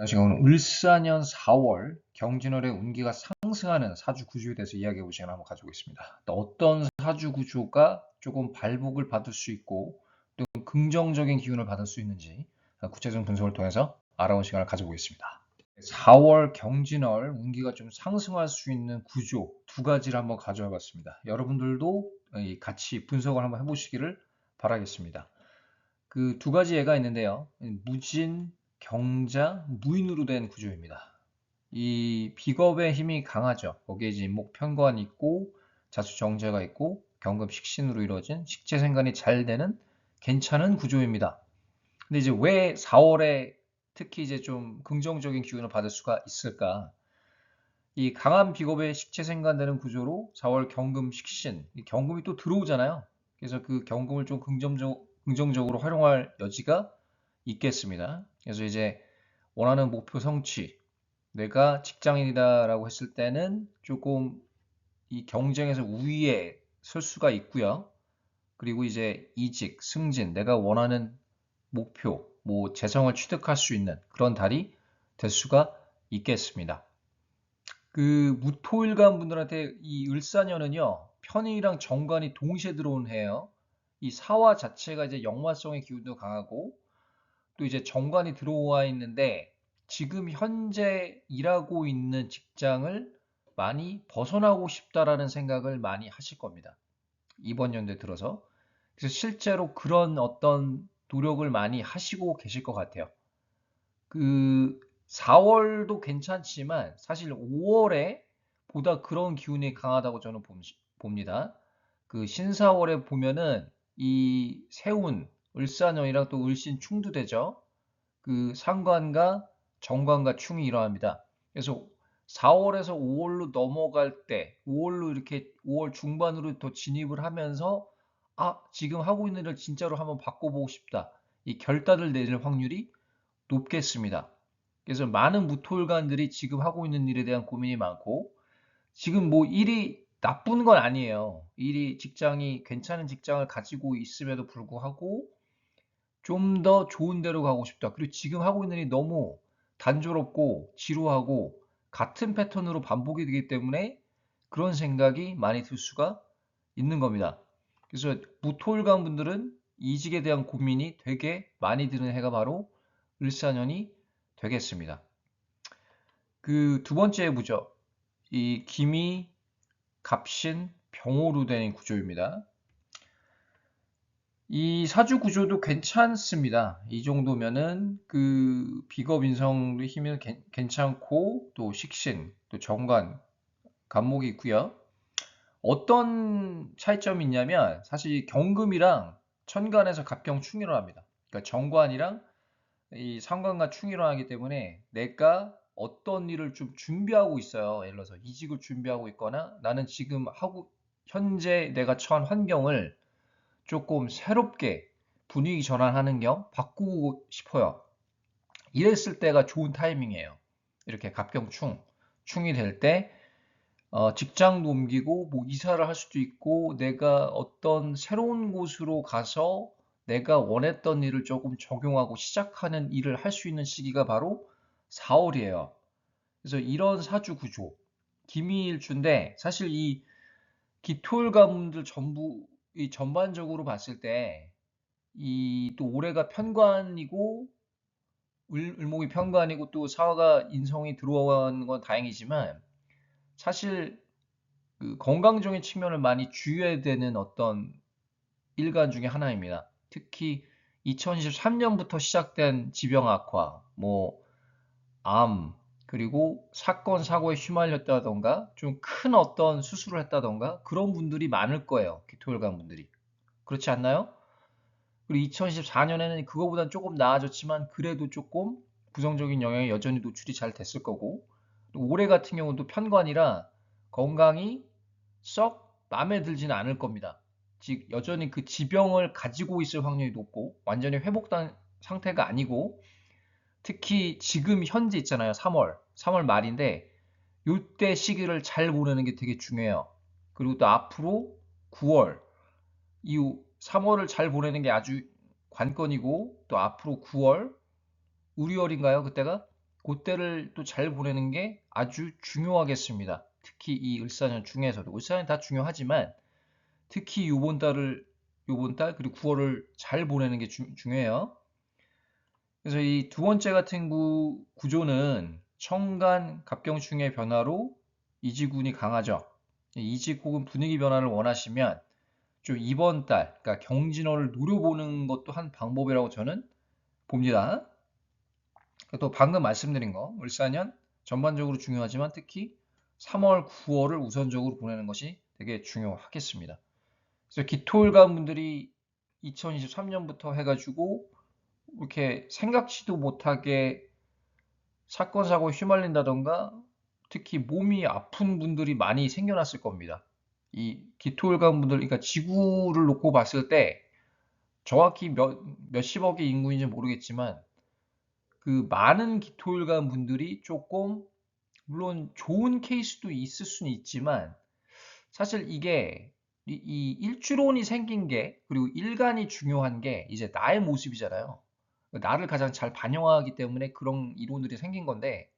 안녕하세요. 오늘 을사년 4월 경진월의 운기가 상승하는 사주 구조에 대해서 이야기해 볼 시간을 한번 가지고 있습니다. 또 어떤 사주 구조가 조금 발복을 받을 수 있고 또 긍정적인 기운을 받을 수 있는지 구체적인 분석을 통해서 알아본 시간을 가지고 있습니다. 4월 경진월 운기가 좀 상승할 수 있는 구조 두 가지를 한번 가져와 봤습니다. 여러분들도 같이 분석을 한번 해보시기를 바라겠습니다. 그 두 가지 예가 있는데요. 무진, 경자, 무인으로 된 구조입니다. 이 비겁의 힘이 강하죠. 거기에 이제 인목 편관이 있고 자수정제가 있고 경금 식신으로 이루어진 식재생관이 잘 되는 괜찮은 구조입니다. 근데 이제 왜 4월에 특히 이제 좀 긍정적인 기운을 받을 수가 있을까? 이 강한 비겁의 식재생관되는 구조로 4월 경금 식신, 경금이 또 들어오잖아요. 그래서 그 경금을 좀 긍정적, 긍정적으로 활용할 여지가 있겠습니다. 그래서 이제 원하는 목표 성취, 내가 직장인이다라고 했을 때는 조금 이 경쟁에서 우위에 설 수가 있고요. 그리고 이제 이직, 승진, 내가 원하는 목표, 뭐 재성을 취득할 수 있는 그런 달이 될 수가 있겠습니다. 그 무토일간 분들한테 이 을사년은요 편의랑 정관이 동시에 들어온 해예요. 이 사화 자체가 이제 역마성의 기운도 강하고 또 이제 정관이 들어와 있는데 지금 현재 일하고 있는 직장을 많이 벗어나고 싶다라는 생각을 많이 하실 겁니다. 이번 연도에 들어서. 그래서 실제로 그런 어떤 노력을 많이 하시고 계실 것 같아요. 그 4월도 괜찮지만 사실 5월에 보다 그런 기운이 강하다고 저는 봅니다. 그 신사월에 보면은 이 세운, 을사년이랑 또 을신 충도 되죠. 그 상관과 정관과 충이 일어납니다. 그래서 4월에서 5월로 넘어갈 때 5월로 이렇게 5월 중반으로 더 진입을 하면서 아 지금 하고 있는 일을 진짜로 한번 바꿔보고 싶다. 이 결단을 내릴 확률이 높겠습니다. 그래서 많은 무토일관들이 지금 하고 있는 일에 대한 고민이 많고 지금 뭐 일이 나쁜 건 아니에요. 일이 직장이 괜찮은 직장을 가지고 있음에도 불구하고 좀 더 좋은 데로 가고 싶다. 그리고 지금 하고 있는 일이 너무 단조롭고 지루하고 같은 패턴으로 반복이 되기 때문에 그런 생각이 많이 들 수가 있는 겁니다. 그래서 무토일관 분들은 이직에 대한 고민이 되게 많이 드는 해가 바로 을사년이 되겠습니다. 그 두 번째 부죠. 이 김이 갑신, 병호로 된 구조입니다. 이 사주 구조도 괜찮습니다. 이 정도면은 그 비겁 인성도 힘이 괜찮고 또 식신, 또 정관, 간목이 있고요. 어떤 차이점이 있냐면 사실 경금이랑 천간에서 갑경 충이로 합니다. 그러니까 정관이랑 이 상관과 충이로 하기 때문에 내가 어떤 일을 좀 준비하고 있어요. 예를 들어서 이직을 준비하고 있거나 나는 지금 하고 현재 내가 처한 환경을 조금 새롭게 분위기 전환하는 겸 바꾸고 싶어요. 이랬을 때가 좋은 타이밍이에요. 이렇게 갑경충, 충이 될때 어, 직장도 옮기고 뭐 이사를 할 수도 있고 내가 어떤 새로운 곳으로 가서 내가 원했던 일을 조금 적용하고 시작하는 일을 할 수 있는 시기가 바로 4월이에요. 그래서 이런 사주 구조, 기미일주인데 사실 이 기토일 가문들 전부 이 전반적으로 봤을 때 이 또 올해가 편관이고 을, 을목이 편관이고 또 사화가 인성이 들어오는 건 다행이지만 사실 그 건강적인 측면을 많이 주의해야 되는 어떤 일간 중에 하나입니다. 특히 2023년부터 시작된 지병 악화, 뭐 암, 그리고 사건 사고에 휘말렸다던가 좀 큰 어떤 수술을 했다던가 그런 분들이 많을 거예요. 기토혈관 분들이. 그렇지 않나요? 그리고 2024년에는 그거보다는 조금 나아졌지만 그래도 조금 부정적인 영향에 여전히 노출이 잘 됐을 거고 올해 같은 경우도 편관이라 건강이 썩 마음에 들지는 않을 겁니다. 즉 여전히 그 지병을 가지고 있을 확률이 높고 완전히 회복된 상태가 아니고 특히 지금 현재 있잖아요. 3월. 3월 말인데 이때 시기를 잘 보내는 게 되게 중요해요. 그리고 또 앞으로 9월 이후 3월을 잘 보내는 게 아주 관건이고 또 앞으로 9월 우리월인가요? 그때가 그때를 또 잘 보내는 게 아주 중요하겠습니다. 특히 이 을사년 중에서도 을사년 다 중요하지만 특히 요번 달을 요번 달 그리고 9월을 잘 보내는 게 주- 중요해요. 그래서 이 두 번째 같은 구, 구조는 청간 갑경충의 변화로 이지군이 강하죠. 이직 혹은 분위기 변화를 원하시면 좀 이번 달, 그러니까 경진월을 노려보는 것도 한 방법이라고 저는 봅니다. 또 방금 말씀드린 거, 을사년 전반적으로 중요하지만 특히 3월, 9월을 우선적으로 보내는 것이 되게 중요하겠습니다. 그래서 기토일관 분들이 2023년부터 해가지고 이렇게 생각지도 못하게 사건, 사고에 휘말린다던가 특히 몸이 아픈 분들이 많이 생겨났을 겁니다. 이 기토일관 분들, 그러니까 지구를 놓고 봤을 때 정확히 몇, 몇십억의 인구인지 모르겠지만 그 많은 기토일관 분들이 조금 물론 좋은 케이스도 있을 수는 있지만 사실 이게 이, 이 일주론이 생긴 게 그리고 일간이 중요한 게 이제 나의 모습이잖아요. 나를 가장 잘 반영하기 때문에 그런 이론들이 생긴 건데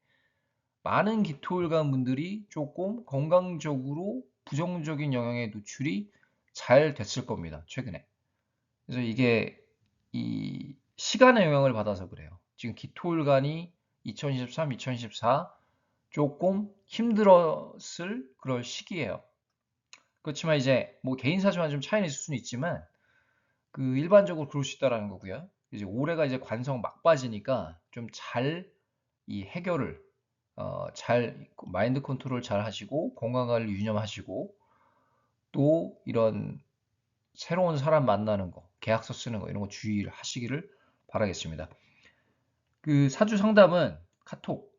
많은 기토일관 분들이 조금 건강적으로 부정적인 영향에 노출이 잘 됐을 겁니다. 최근에. 그래서 이게 이 시간의 영향을 받아서 그래요. 지금 기토일관이 2023, 2024 조금 힘들었을 그럴 시기예요. 그렇지만 이제 뭐 개인 사주만 좀 차이는 있을 수는 있지만 그 일반적으로 그럴 수 있다라는 거고요. 이제 올해가 이제 관성 막바지니까 좀 잘 이 해결을 어, 잘 마인드 컨트롤 잘 하시고 건강관리 유념하시고 또 이런 새로운 사람 만나는 거, 계약서 쓰는 거 이런 거 주의를 하시기를 바라겠습니다. 그 사주 상담은 카톡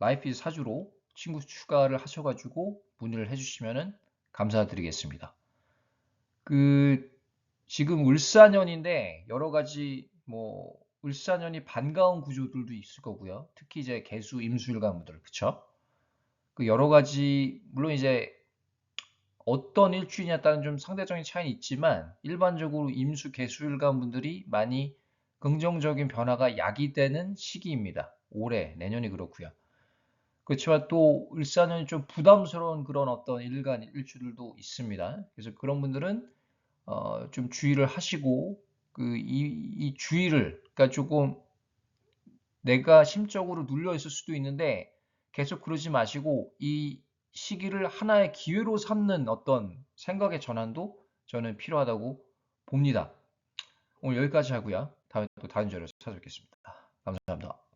라이프 사주로 친구 추가를 하셔가지고 문의를 해주시면은 감사드리겠습니다. 그 지금 을사년인데 여러 가지 뭐 을사년이 반가운 구조들도 있을 거고요. 특히 이제 개수, 임수일관분들 그쵸? 그 여러 가지 물론 이제 어떤 일주이냐에 따른 좀 상대적인 차이는 있지만 일반적으로 임수, 개수일관 분들이 많이 긍정적인 변화가 야기되는 시기입니다. 올해, 내년이 그렇고요. 그렇지만 또 을사년이 좀 부담스러운 그런 어떤 일간 일주들도 있습니다. 그래서 그런 분들은 어, 좀 주의를 하시고 그 이 이 주의를 그러니까 조금 내가 심적으로 눌려 있을 수도 있는데 계속 그러지 마시고 이 시기를 하나의 기회로 삼는 어떤 생각의 전환도 저는 필요하다고 봅니다. 오늘 여기까지 하고요. 다음에 또 다른 자료로 찾아뵙겠습니다. 감사합니다.